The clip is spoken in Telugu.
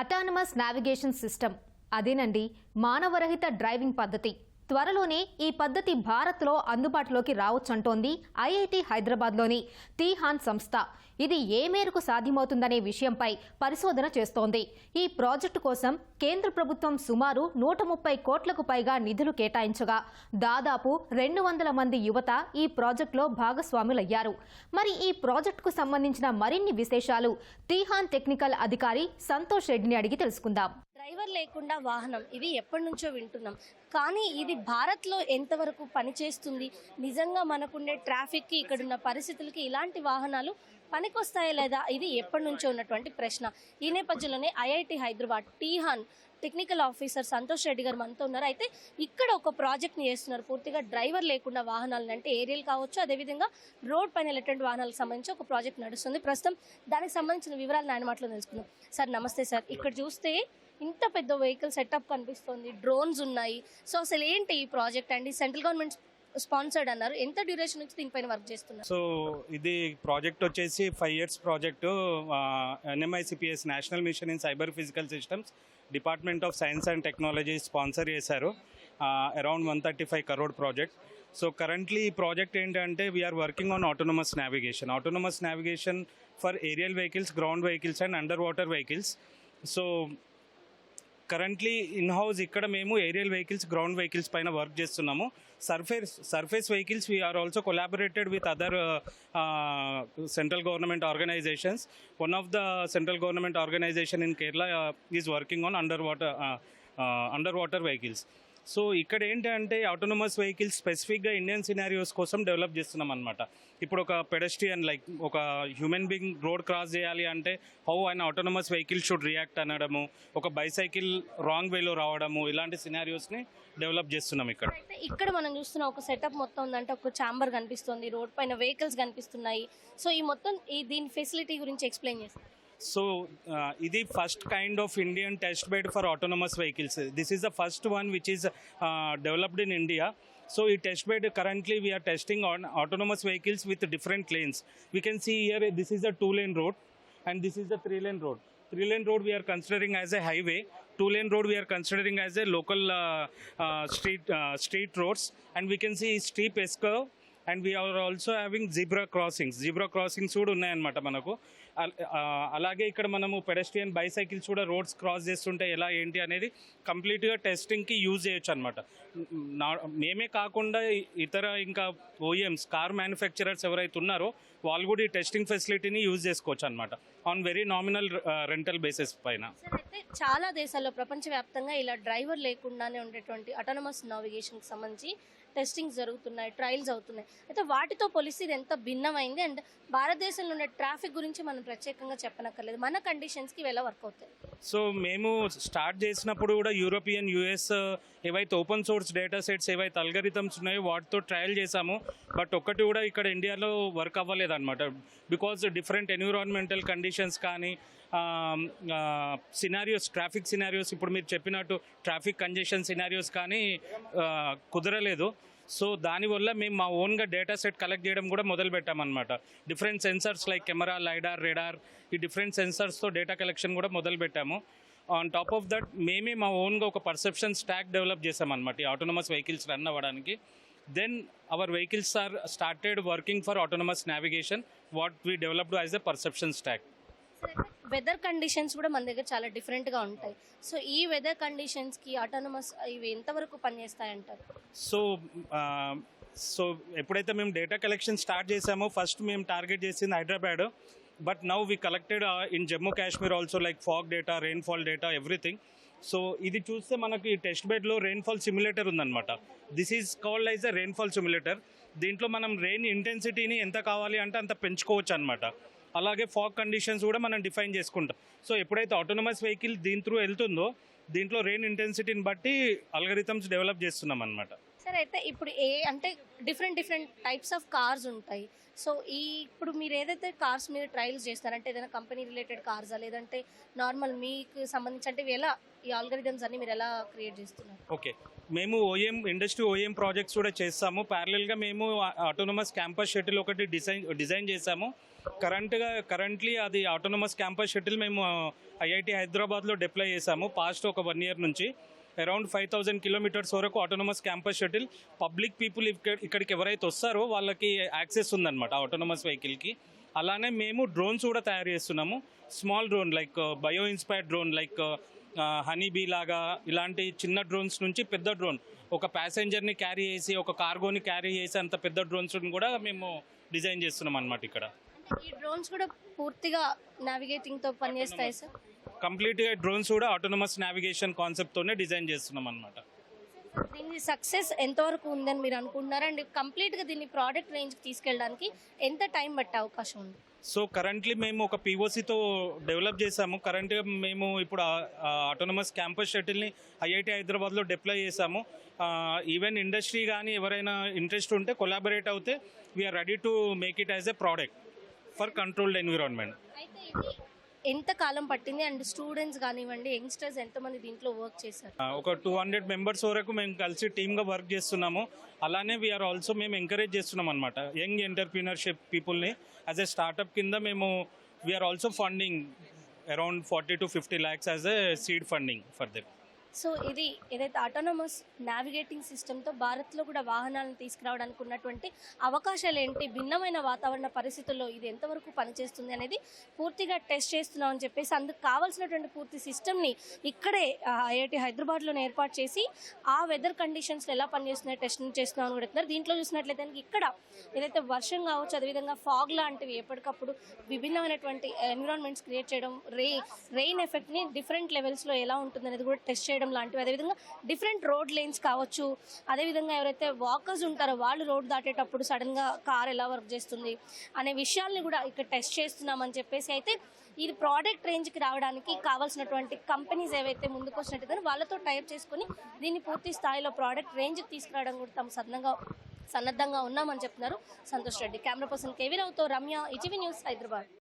అటానమస్ నావిగేషన్ సిస్టమ్ అదేనండి మానవరహిత డ్రైవింగ్ పద్ధతి. త్వరలోనే ఈ పద్ధతి భారత్లో అందుబాటులోకి రావచ్చంటోంది ఐఐటి హైదరాబాద్లోని తీహాన్ సంస్థ. ఇది ఏ మేరకు సాధ్యమవుతుందనే విషయంపై పరిశోధన చేస్తోంది. ఈ ప్రాజెక్టు కోసం కేంద్ర ప్రభుత్వం సుమారు నూట ముప్పై కోట్లకు పైగా నిధులు కేటాయించగా దాదాపు రెండు వందల మంది యువత ఈ ప్రాజెక్టులో భాగస్వాములయ్యారు. మరి ఈ ప్రాజెక్టుకు సంబంధించిన మరిన్ని విశేషాలు తీహాన్ టెక్నికల్ అధికారి సంతోష్ రెడ్డిని అడిగి తెలుసుకుందాం. డ్రైవర్ లేకుండా వాహనం ఇది ఎప్పటి నుంచో వింటున్నాం. కానీ ఇది భారత్లో ఎంతవరకు పనిచేస్తుంది? నిజంగా మనకుండే ట్రాఫిక్కి ఇక్కడున్న పరిస్థితులకి ఇలాంటి వాహనాలు పనికొస్తాయా లేదా? ఇది ఎప్పటి నుంచో ఉన్నటువంటి ప్రశ్న. ఈ నేపథ్యంలోనే IIT Hyderabad TiHAN technical officer Santosh Reddy garu మనతో ఉన్నారు. అయితే ఇక్కడ ఒక ప్రాజెక్ట్ని చేస్తున్నారు. పూర్తిగా డ్రైవర్ లేకుండా వాహనాలను అంటే ఏరియల్ కావచ్చు అదేవిధంగా రోడ్ పైన వెళ్ళేటువంటి వాహనాలకు సంబంధించి ఒక ప్రాజెక్ట్ నడుస్తుంది. ప్రస్తుతం దానికి సంబంధించిన వివరాలు నాయన మాటలో తెలుసుకుందాం. సార్ నమస్తే సార్. ఇక్కడ చూస్తే ఇంత పెద్ద వెహికల్ సెటప్ కనిపిస్తుంది డ్రోన్స్ ఉన్నాయి. సో అసలు ఏంటి ఈ ప్రాజెక్ట్ అండి సెంట్రల్ గవర్నమెంట్ స్పాన్సర్డ్ అన్నారు. ఎంత డ్యూరేషన్ నుంచి దీనిపైన వర్క్ చేస్తున్నారు? సో ఇది ప్రాజెక్ట్ వచ్చేసి five years project NMICPS national mission in cyber physical systems department of science and technology sponsor చేశారు. Around one thirty five crore project so currently ఈ ప్రాజెక్ట్ ఏంటంటే we're working on autonomous navigation autonomous navigation for aerial vehicles ground vehicles and under water vehicles so currently in house ఇక్కడ మేము ఏరియల్ వెహికల్స్ గ్రౌండ్ వెహికల్స్ పైన వర్క్ చేస్తున్నాము. Surface surface vehicles we're also collaborated with other central government organizations one of the central government organization in Kerala is working on under water under water vehicles so ఇక్కడ ఏంటంటే ఆటోనమస్ వెహికల్స్ స్పెసిఫిక్గా ఇండియన్ సినారియోస్ కోసం డెవలప్ చేస్తున్నాం అనమాట ఇప్పుడు ఒక పెడస్ట్రియన్ లైక్ ఒక హ్యూమన్ బీయింగ్ రోడ్ క్రాస్ చేయాలి అంటే హౌ ఆయన ఆటోనమస్ వెహికల్ షుడ్ రియాక్ట్ అనడము ఒక బైసైకిల్ రాంగ్ వేలో రావడము ఇలాంటి సినారియోస్ని డెవలప్ చేస్తున్నాం ఇక్కడ. ఇక్కడ మనం చూస్తున్న ఒక సెటప్ మొత్తం ఉందంటే ఒక చాంబర్ కనిపిస్తుంది రోడ్ పైన వెహికల్స్ కనిపిస్తున్నాయి. సో ఈ మొత్తం ఈ దీని ఫెసిలిటీ గురించి ఎక్స్ప్లెయిన్ చేస్తాం So uh, the first kind of Indian test bed for autonomous vehicles. This is the first one which is uh, developed in India. So it test bed currently we are testing on autonomous vehicles with different lanes. We can see here this is a two lane road and this is a three lane road. Three lane road we are considering as a highway. Two lane road we are considering as a local uh, uh, street uh, street roads and we can see steep S curve and we are also having zebra crossings zebra crossings కూడా ఉన్నాయన్నమాట మనకు. అలాగే ఇక్కడ మనము పెడస్ట్రియన్ బైసైకిల్స్ కూడా రోడ్స్ క్రాస్ చేస్తుంటే ఎలా ఏంటి అనేది కంప్లీట్గా టెస్టింగ్కి యూజ్ చేయొచ్చు అనమాట మేమే కాకుండా ఇతర ఇంకా ఓఎమ్స్ కార్ మ్యానుఫ్యాక్చరర్స్ ఎవరైతే ఉన్నారో వాళ్ళు కూడా ఈ టెస్టింగ్ ఫెసిలిటీని యూజ్ చేసుకోవచ్చు అనమాట on very nominal rental basis పైన. చాలా దేశాల్లో ప్రపంచవ్యాప్తంగా ఇలా డ్రైవర్ లేకుండానే ఉండేటువంటి అటానమస్ నావిగేషన్కి సంబంధించి టెస్టింగ్స్ జరుగుతున్నాయి ట్రయల్స్ అవుతున్నాయి. అయితే వాటితో పోలిస్తే ఇది ఎంత భిన్నమైంది అండ్ భారతదేశంలో ఉండే ట్రాఫిక్ గురించి మనం ప్రత్యేకంగా చెప్పనక్కర్లేదు. మన కండిషన్స్కి ఎలా వర్క్ అవుతాయి? సో మేము స్టార్ట్ చేసినప్పుడు కూడా యూరోపియన్ యూఎస్ ఏవైతే ఓపెన్ సోర్స్ డేటా సెట్స్ ఏవైతే అల్గరిథమ్స్ ఉన్నాయో వాటితో ట్రయల్ చేసాము బట్ ఒక్కటి కూడా ఇక్కడ ఇండియాలో వర్క్ అవ్వలేదు అనమాట బికాజ్ డిఫరెంట్ ఎన్విరాన్మెంటల్ కండిషన్స్ కానీ సినారియోస్ ట్రాఫిక్ సినారియోస్ ఇప్పుడు మీరు చెప్పినట్టు ట్రాఫిక్ కంజెషన్ సినారియోస్ కానీ కుదరలేదు. సో దానివల్ల మేము మా ఓన్గా డేటా సెట్ కలెక్ట్ చేయడం కూడా మొదలు పెట్టామన్నమాట. Different sensors like camera lidar radar ఈ డిఫరెంట్ సెన్సర్స్తో డేటా కలెక్షన్ కూడా మొదలు పెట్టాము. ఆన్ టాప్ ఆఫ్ దట్ మేమే మా ఓన్గా ఒక పర్సెప్షన్ స్టాక్ డెవలప్ చేసామన్నమాట ఈ ఆటోనమస్ వెహికల్స్ రన్ అవ్వడానికి. Then our vehicles are started working for autonomous navigation what we developed as a perception stack weather conditions కూడా మన దగ్గర చాలా డిఫరెంట్గా ఉంటాయి. సో ఈ వెదర్ కండిషన్స్కి అటానమస్ ఇవి ఎంతవరకు పనిచేస్తాయంటారు? సో సో ఎప్పుడైతే మేము డేటా కలెక్షన్ స్టార్ట్ చేసామో ఫస్ట్ మేము టార్గెట్ చేసింది Hyderabad. But now we collected in Jammu Kashmir also like fog data rainfall data everything so ఇది చూస్తే మనకి టెస్ట్ బెడ్లో రెయిన్ఫాల్ సిమ్యులేటర్ ఉందన్నమాట. This is called as a rainfall simulator దీంట్లో మనం రెయిన్ ఇంటెన్సిటీని ఎంత కావాలి అంటే అంత పెంచుకోవచ్చు అనమాట అలాగే ఫాగ్ కండిషన్స్ కూడా మనం డిఫైన్ చేసుకుంటాం. సో ఎప్పుడైతే ఆటోనమస్ వెహికల్ దీని త్రూ వెళ్తుందో దీంట్లో రెయిన్ ఇంటెన్సిటీని బట్టి అల్గరిథమ్స్ డెవలప్ చేస్తున్నాం అనమాట సరే అయితే ఇప్పుడు ఏ అంటే different different types of cars ఉంటాయి. సో ఈ ఇప్పుడు మీరు ఏదైతే కార్స్ మీరు ట్రయల్స్ చేస్తారంటే ఏదైనా కంపెనీ రిలేటెడ్ కార్సా లేదంటే నార్మల్ మీకు సంబంధించి అంటే ఎలా ఈ ఆల్గరిథమ్స్ అన్ని మీరు ఎలా క్రియేట్ చేస్తున్నారు? ఓకే. మేము ఓఎం ఇండస్ట్రీ ఓఎం ప్రాజెక్ట్స్ కూడా చేస్తాము. ప్యారలల్గా మేము ఆటోనమస్ క్యాంపస్ షటిల్ ఒకటి డిజైన్ డిజైన్ చేసాము కరెంట్గా కరెంట్లీ అది ఆటోనమస్ క్యాంపస్ షటిల్ మేము ఐఐటి హైదరాబాద్లో డిప్లై చేశాము. పాస్ట్ ఒక వన్ ఇయర్ నుంచి. అరౌండ్ ఫైవ్ థౌజండ్ కిలోమీటర్స్ వరకు autonomous campus shuttle public people ఇక్కడ ఇక్కడికి ఎవరైతే వస్తారో వాళ్ళకి యాక్సెస్ ఉందన్నమాట ఆటోనమస్ వెహికల్కి అలానే మేము డ్రోన్స్ కూడా తయారు చేస్తున్నాము. Small drone like bio inspired drone like honey bee లాగా ఇలాంటి చిన్న డ్రోన్స్ నుంచి పెద్ద డ్రోన్ ఒక ప్యాసింజర్ని క్యారీ చేసి ఒక కార్గోని క్యారీ చేసి అంత పెద్ద డ్రోన్స్ కూడా మేము డిజైన్ చేస్తున్నాం అనమాట ఇక్కడ. ఈ డ్రోన్స్ కూడా పూర్తిగా నావిగేటింగ్తో పనిచేస్తాయి సార్ కంప్లీట్గా డ్రోన్స్ కూడా ఆటోనమస్ నావిగేషన్ కాన్సెప్ట్తోనే డిజైన్ చేస్తున్నాం అనమాట దీని సక్సెస్ ఎంతవరకు ఉందని మీరు అనుకుంటున్నారు? అండ్ కంప్లీట్గా దీన్ని ప్రోడక్ట్ రేంజ్ తీసుకెళ్ళడానికి ఎంత టైం పట్టే అవకాశం ఉంది? సో కరెంట్లీ మేము ఒక పీఓసీతో డెవలప్ చేసాము కరెంట్గా మేము ఇప్పుడు ఆటోనమస్ క్యాంపస్ షటిల్ని ఐఐటి హైదరాబాద్లో డిప్లాయ్ చేసాము ఈవెన్ ఇండస్ట్రీ కానీ ఎవరైనా ఇంట్రెస్ట్ ఉంటే కొలాబరేట్ అవుతే we're ready to make it as a product for controlled environment. ఎంత కాలం పట్టింది? అండ్ స్టూడెంట్స్ కానివ్వండి యంగ్స్టర్స్ ఎంతమంది దీంట్లో వర్క్ చేశారు? ఒక టూ హండ్రెడ్ మెంబర్స్ వరకు మేము కలిసి టీమ్గా వర్క్ చేస్తున్నాము. అలానే వీఆర్ ఆల్సో మేము ఎంకరేజ్ చేస్తున్నాం అనమాట యంగ్ ఎంటర్ప్రీనర్షిప్ పీపుల్ని. యాజ్ ఎ స్టార్ట్అప్ కింద మేము we're also funding around forty to fifty lakhs as a seed funding for them so ఇది ఏదైతే ఆటోనమస్ నావిగేటింగ్ సిస్టమ్తో భారత్లో కూడా వాహనాలను తీసుకురావడానికి ఉన్నటువంటి అవకాశాలు ఏంటి భిన్నమైన వాతావరణ పరిస్థితుల్లో ఇది ఎంతవరకు పనిచేస్తుంది అనేది పూర్తిగా టెస్ట్ చేస్తున్నాం అని చెప్పేసి అందుకు కావాల్సినటువంటి పూర్తి సిస్టమ్ని ఇక్కడే ఐఐటి హైదరాబాద్లోనే ఏర్పాటు చేసి ఆ వెదర్ కండిషన్స్లో ఎలా పనిచేస్తున్నాయి టెస్ట్ చేస్తున్నాం అని కూడా చెప్తున్నారు. దీంట్లో చూసినట్లయితే ఇక్కడ ఏదైతే వర్షం కావచ్చు అదేవిధంగా ఫాగ్ లాంటివి ఎప్పటికప్పుడు విభిన్నమైనటువంటి ఎన్విరాన్మెంట్స్ క్రియేట్ చేయడం రే రెయిన్ ఎఫెక్ట్ని డిఫరెంట్ లెవెల్స్లో ఎలా ఉంటుంది అనేది కూడా టెస్ట్ చేయడం లాంటివి. అదేవిధంగా డిఫరెంట్ రోడ్ లేన్స్ కావచ్చు. అదేవిధంగా ఎవరైతే వాకర్స్ ఉంటారో వాళ్ళు రోడ్ దాటేటప్పుడు సడన్గా కార్ ఎలా వర్క్ చేస్తుంది అనే విషయాల్ని కూడా ఇక్కడ టెస్ట్ చేస్తున్నామని చెప్పేసి అయితే ఇది ప్రోడక్ట్ రేంజ్కి రావడానికి కావాల్సినటువంటి కంపెనీస్ ఏవైతే ముందుకు వచ్చినట్టు వాళ్ళతో టైప్ చేసుకొని దీన్ని పూర్తి స్థాయిలో ప్రోడక్ట్ రేంజ్కి తీసుకురావడం కూడా తమ సన్నద్ధంగా సన్నద్ధంగా ఉన్నామని చెప్తున్నారు సంతోష్ రెడ్డి. కెమెరా పర్సన్ కేవీ రావుతో రమ్య ఇటీవీ న్యూస్ హైదరాబాద్.